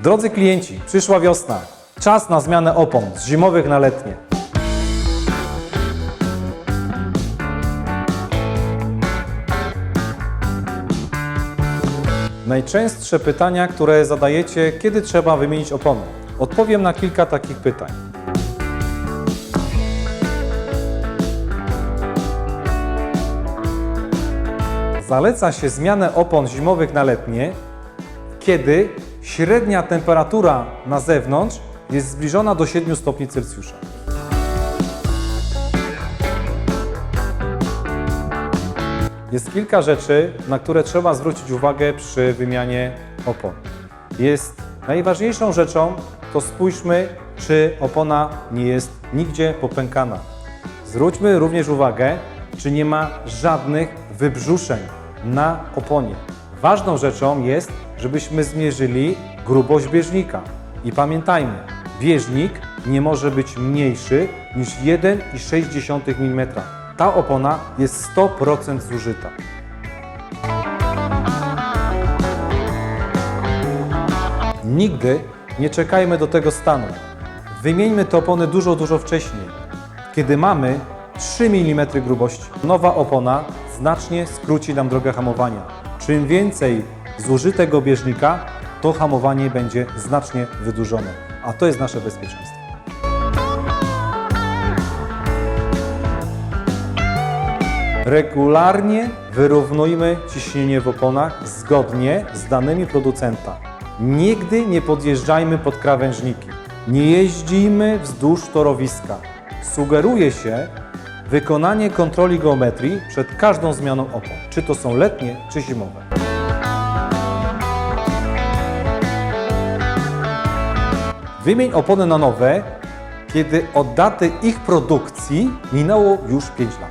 Drodzy klienci, przyszła wiosna. Czas na zmianę opon z zimowych na letnie. Najczęstsze pytania, które zadajecie, kiedy trzeba wymienić opony. Odpowiem na kilka takich pytań. Zaleca się zmianę opon zimowych na letnie, kiedy średnia temperatura na zewnątrz jest zbliżona do 7 stopni Celsjusza. Jest kilka rzeczy, na które trzeba zwrócić uwagę przy wymianie opon. Jest najważniejszą rzeczą, to spójrzmy, czy opona nie jest nigdzie popękana. Zwróćmy również uwagę, czy nie ma żadnych wybrzuszeń na oponie. Ważną rzeczą jest, żebyśmy zmierzyli grubość bieżnika. I pamiętajmy, bieżnik nie może być mniejszy niż 1,6 mm. Ta opona jest 100% zużyta. Nigdy nie czekajmy do tego stanu. Wymieńmy te opony dużo, dużo wcześniej, kiedy mamy 3 mm grubości. Nowa opona znacznie skróci nam drogę hamowania. Czym więcej zużytego bieżnika, to hamowanie będzie znacznie wydłużone, a to jest nasze bezpieczeństwo. Regularnie wyrównujmy ciśnienie w oponach zgodnie z danymi producenta. Nigdy nie podjeżdżajmy pod krawężniki. Nie jeździmy wzdłuż torowiska. Sugeruje się wykonanie kontroli geometrii przed każdą zmianą opon, czy to są letnie, czy zimowe. Wymień opony na nowe, kiedy od daty ich produkcji minęło już 5 lat.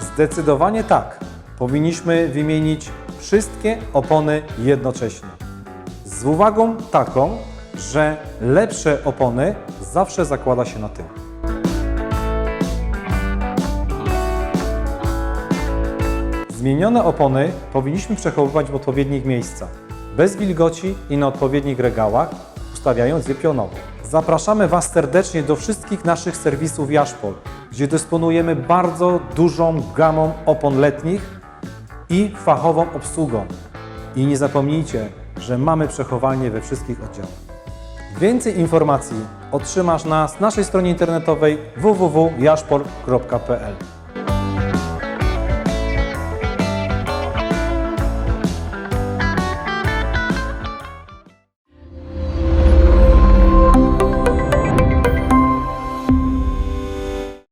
Zdecydowanie tak. Powinniśmy wymienić wszystkie opony jednocześnie. Z uwagą taką, że lepsze opony zawsze zakłada się na tył. Zmienione opony powinniśmy przechowywać w odpowiednich miejscach, bez wilgoci i na odpowiednich regałach, ustawiając je pionowo. Zapraszamy Was serdecznie do wszystkich naszych serwisów Jaszpol, gdzie dysponujemy bardzo dużą gamą opon letnich i fachową obsługą. I nie zapomnijcie, że mamy przechowalnie we wszystkich oddziałach. Więcej informacji otrzymasz na naszej stronie internetowej www.jaszpol.pl.